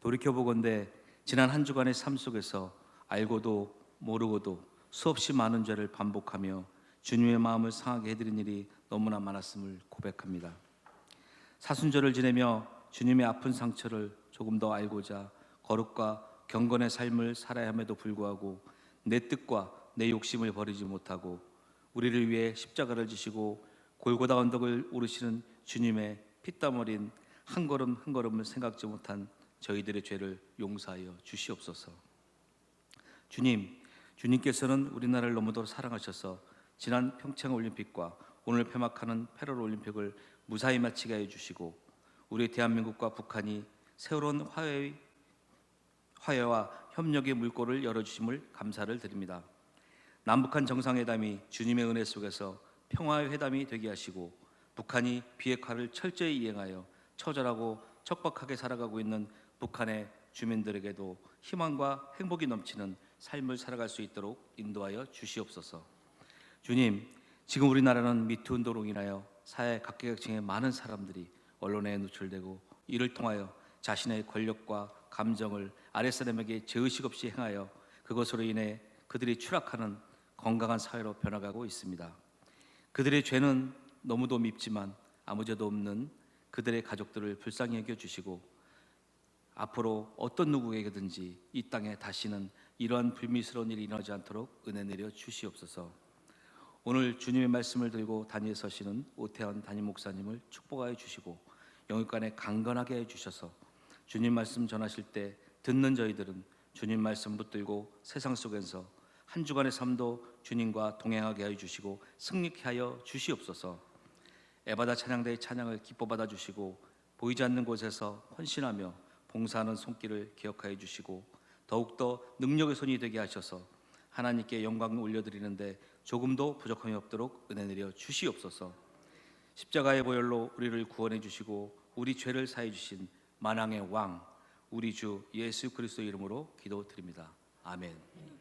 돌이켜보건대 지난 한 주간의 삶 속에서 알고도 모르고도 수없이 많은 죄를 반복하며 주님의 마음을 상하게 해드린 일이 너무나 많았음을 고백합니다. 사순절을 지내며 주님의 아픈 상처를 조금 더 알고자 거룩과 경건의 삶을 살아야 함에도 불구하고 내 뜻과 내 욕심을 버리지 못하고 우리를 위해 십자가를 지시고 골고다 언덕을 오르시는 주님의 피땀 어린 한 걸음 한 걸음을 생각지 못한 저희들의 죄를 용서하여 주시옵소서. 주님, 주님께서는 우리나라를 너무도 사랑하셔서 지난 평창 올림픽과 오늘 폐막하는 패럴 올림픽을 무사히 마치게 해 주시고 우리 대한민국과 북한이 새로운 화해 화해와 협력의 물꼬를 열어 주심을 감사를 드립니다. 남북한 정상회담이 주님의 은혜 속에서 평화의 회담이 되게 하시고 북한이 비핵화를 철저히 이행하여 처절하고 척박하게 살아가고 있는 북한의 주민들에게도 희망과 행복이 넘치는 삶을 살아갈 수 있도록 인도하여 주시옵소서. 주님, 지금 우리나라는 미투 운동으로 인하여 사회 각계각층의 많은 사람들이 언론에 노출되고 이를 통하여 자신의 권력과 감정을 아랫사람에게 죄의식 없이 행하여 그것으로 인해 그들이 추락하는 건강한 사회로 변화가고 있습니다. 그들의 죄는 너무도 밉지만 아무 죄도 없는 그들의 가족들을 불쌍히 여겨 주시고 앞으로 어떤 누구에게든지 이 땅에 다시는 이러한 불미스러운 일이 일어나지 않도록 은혜 내려 주시옵소서. 오늘 주님의 말씀을 들고 단위에 서시는 오태원 담임 목사님을 축복하여 주시고 영육간에 강건하게 해 주셔서 주님 말씀 전하실 때 듣는 저희들은 주님 말씀 붙들고 세상 속에서 한 주간의 삶도 주님과 동행하게 하여 주시고 승리케 하여 주시옵소서. 에바다 찬양대의 찬양을 기뻐 받아 주시고 보이지 않는 곳에서 헌신하며 봉사하는 손길을 기억하여 주시고 더욱더 능력의 손이 되게 하셔서 하나님께 영광을 올려드리는데 조금도 부족함이 없도록 은혜 내려 주시옵소서. 십자가의 보혈로 우리를 구원해 주시고 우리 죄를 사해 주신 만왕의 왕 우리 주 예수 그리스도 이름으로 기도드립니다. 아멘.